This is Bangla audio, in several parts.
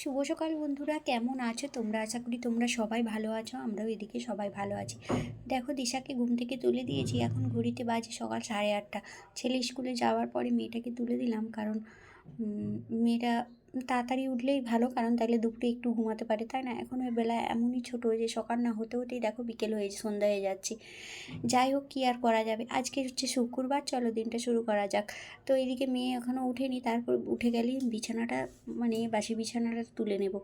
শুভ সকাল বন্ধুরা, কেমন আছো তোমরা? আশা করি তোমরা সবাই ভালো আছো, আমরাও এদিকে সবাই ভালো আছি। দেখো, দিশাকে ঘুম থেকে তুলে দিয়েছি, এখন ঘড়িতে বাজে সকাল সাড়ে আটটা। ছেলে স্কুলে যাওয়ার পরে মেয়েটাকে তুলে দিলাম, কারণ মেয়েটা তাড়াতাড়ি উঠলেই ভালো, কারণ তাহলে দুপুরে একটু ঘুমাতে পারে, তাই না? এখন ওই বেলা এমনই ছোট যে সকাল না হতে হতেই দেখো বিকেল হয়ে সন্ধ্যা হয়ে যাচ্ছে। যাই হোক, কী আর করা যাবে? আজকে হচ্ছে শুক্রবার, চলো দিনটা শুরু করা যাক। তো এদিকে মেয়ে এখনও উঠেনি তারপর উঠে গেলেই বিছানাটা মানে বাসি বিছানাটা তুলে নেব।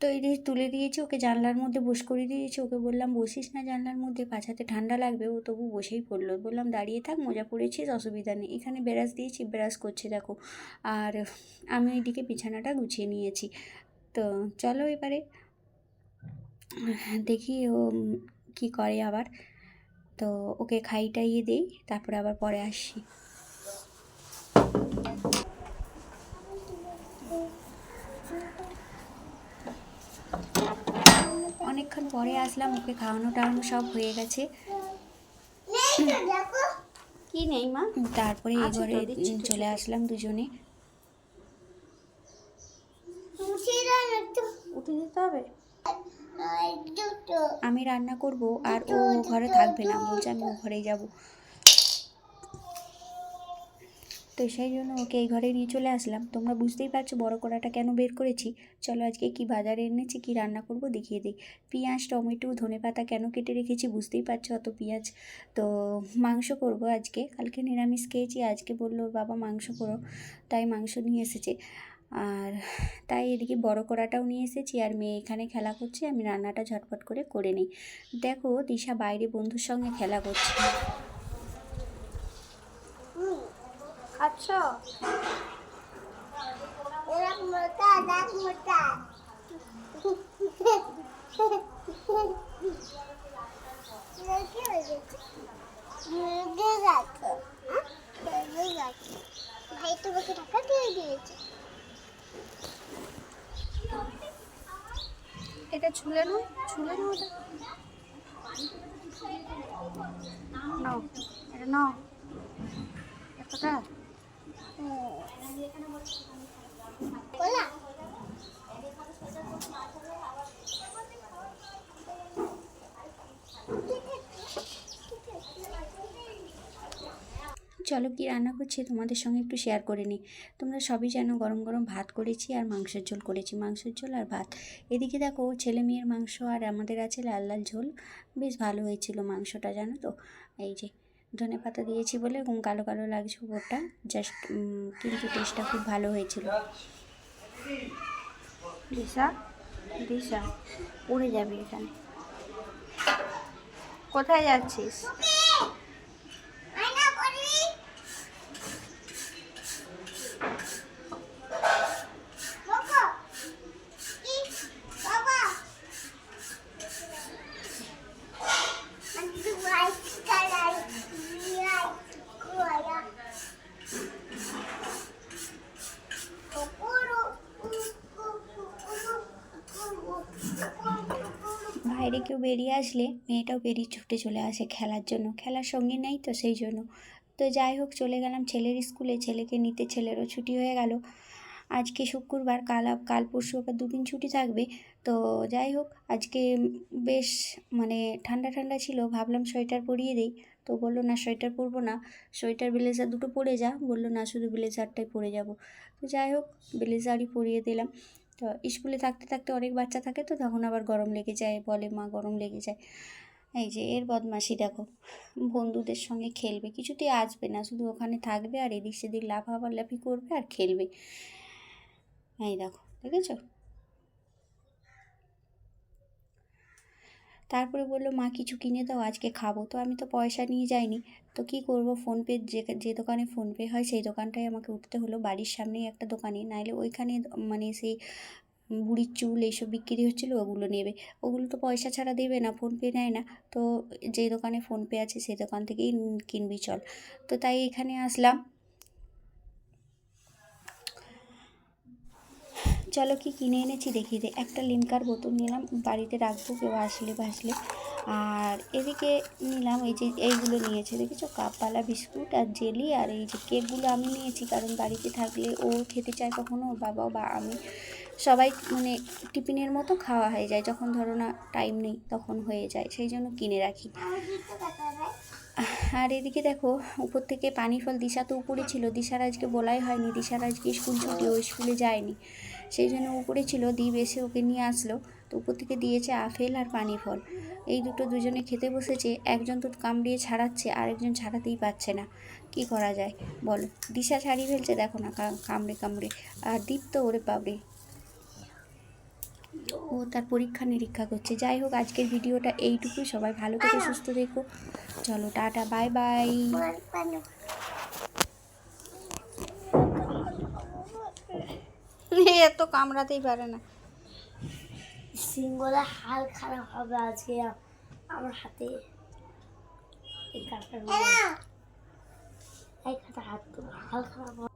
তো এদিকে তুলে দিয়েছি, ওকে জানলার মধ্যে বস করে দিয়েছি। ওকে বললাম, বসিস না জানলার মধ্যে পাছাতে ঠান্ডা লাগবে। ও তবু বসেই পড়ল। বললাম, দাঁড়িয়ে থাক, মজা পড়েছিস অসুবিধা নেই। এখানে ব্রাশ দিয়েছি, ব্রাশ করছে, দেখো। আর আমি এদিকে বিছানাটা গুছিয়ে নিয়েছি। তো চলো এবারে, দেখি ও কী করে আবার। তো ওকে খাই টাইয়ে দিই, তারপরে আবার পরে আসি। পরে আসলাম ওকে খাওয়ানো টাওয়ানো সব হয়ে গেছে। কি নেই মা? তারপরে এবারে চলে আসলাম দুজনে। উঠে দিতে হবে? আমি রান্না করব আর ও ঘরে থাকবে না বলছে আমি ও ঘরেই যাব। তো সেই জন্য ওকে এই ঘরে নিয়ে চলে আসলাম। তোমরা বুঝতেই পারছ বড় কড়াটা কেন বের করেছি? চলো আজকে কি বাজারে এনেছি, কি রান্না করব দেখিয়ে দিই। পেঁয়াজ, টমেটো, ধনেপাতা কেন কেটে রেখেছি বুঝতেই পারছ অত পেঁয়াজ? তো মাংস করব আজকে। কালকে নিরামিষ খেয়েছি, আজকে বলল বাবা মাংস করো, তাই মাংস নিয়ে এসেছে। আর তাই এদিকে বড় কড়াটাও নিয়ে এসেছি আর মেয়ে এখানে খেলা করছে, আমি রান্নাটা ঝটপট করে করে নিই। দেখো দিশা বাইরে বন্ধুর সঙ্গে খেলা করছে। আচ্ছা। ভাই তোমাকে টাকা দিয়ে দিয়েছে। এটা ছুলে নাও ছুলে নাও ওটা। নাও এটা নাও। এতটা? চলো কি রান্না করছি তোমাদের সঙ্গে একটু শেয়ার করে নিই। তোমরা সবই জানো গরম গরম ভাত করেছি আর মাংসের ঝোল করেছি। মাংসের ঝোল আর ভাত। এদিকে দেখো ছেলে মেয়ের মাংস আর আমাদের আছে লাল লাল ঝোল। বেশ ভালো হয়েছিল মাংসটা, জানো তো? এই যে ধনে পাতা দিয়েছি বলে এবং কালো কালো লাগছে উপরটা জাস্ট কিন্তু টেস্টটা খুব ভালো হয়েছিল। দিশা দিশা উড়ে যাবি এখানে। কোথায় যাচ্ছিস আয়না করবি বাবা কি বাবা আমি তো হোয়াইট কালার হোয়াইট কোয়া কুকুরু বাইরে কেউ বেরিয়ে আসলে মেয়েটাও বেরিয়ে ছুটে চলে আসে খেলার জন্য। খেলার সঙ্গে নেই তো সেই জন্য। তো যাই হোক, চলে গেলাম ছেলের স্কুলে। ছেলেকে নিতে ছেলেরও ছুটি হয়ে গেল। আজকে শুক্রবার, কাল কাল পরশু আবার দুদিন ছুটি থাকবে। তো যাই হোক, আজকে বেশ মানে ঠান্ডা ঠান্ডা ছিল। ভাবলাম সোয়েটার পরিয়ে দিই। তো বলল, না, সোয়েটার পরবো না। সোয়েটার, ব্লেজার দুটো পরে যা। বলল, না, শুধু ব্লেজারটাই পরে যাব। তো যাই হোক, ব্লেজারই পরিয়ে দিলাম। তো স্কুলে থাকতে থাকতে অনেক বাচ্চা থাকে তো, তখন আবার গরম লেগে যায়, বলে মা গরম লেগে যায়। এই যে এর বদমাসি দেখো, বন্ধুদের সঙ্গে খেলবে, কিছুতেই আসবে না, শুধু ওখানে থাকবে আর এদিক সেদিক লাফালাফি করবে আর খেলবে। এই দেখো, দেখেছ? তারপরে বলল, মা, কিছু কিনে দাও, আজকে খাব। তো আমি তো পয়সা নিয়ে যাইনি। তো কী করব? ফোনপে যে যে দোকানে ফোনপে হয়, সেই দোকানটায় আমাকে উঠতে হলো। বাড়ির সামনেই একটা দোকানে। নাইলে ওইখানে মানে সেই বুড়ির চুল এইসব বিক্রি হচ্ছিল, ওগুলো নেবে। ওগুলো তো পয়সা ছাড়া দেবে না ফোনপে নেয় না। তো যে দোকানে ফোনপে আছে, সেই দোকান থেকেই কিনবি চল। তো তাই এখানে আসলাম। চলো কি কিনে এনেছি দেখি দে। একটা লিমকার বোতল নিলাম, বাড়িতে রাখব, কেউ আসলে ভাসলে আর এদিকে নিলাম, এই যে এইগুলো নিয়েছে, দেখেছ? কাপওয়ালা বিস্কুট আর জেলি আর এই যে কেকগুলো আমি নিয়েছি, কারণ বাড়িতে থাকলে ও খেতে চায় কখনো বাবা বা আমি। সবাই মানে টিফিনের মতো খাওয়া হয়ে যায়, যখন ধরো না টাইম নেই, তখন হয়ে যায়। সেই জন্য কিনে রাখি। আর এদিকে দেখো, উপর থেকে পানি ফল দিশা তো উপরে ছিল, দিশার আজকে বলাই হয়নি, দিশার আজকে স্কুল ছুটি, ও স্কুলে যায়নি। সেই জন্য উপরে ছিল, দ্বীপ এসে ওকে নিয়ে আসলো, তো উপর থেকে দিয়েছে আপেল আর পানি ফল। এই দুটো দুজনে খেতে বসেছে, একজন তো কামড়িয়ে ছাড়াচ্ছে, আরেকজন ছাড়াতেই পারছে না। কি করা যায়? বলো, দিশা ছাড়িয়ে ফেলছে, দেখো না কামড়ে কামড়ে। আর দীপ তো, ওরে পাবে ও তার পরীক্ষা নিরীক্ষা করছে। যাই হোক আজকের ভিডিওটা এইটুকুই। সবাই ভালো থেকে সুস্থ দেখো চলো টাটা বাই বাই। বল পানো এ তো কামড়াতেই পারে না। সিঙ্গলে হাল খারাপ হবে আজকে আমার হাতে এই কাটার এই কাটা হাত হাল খারাপ হবে।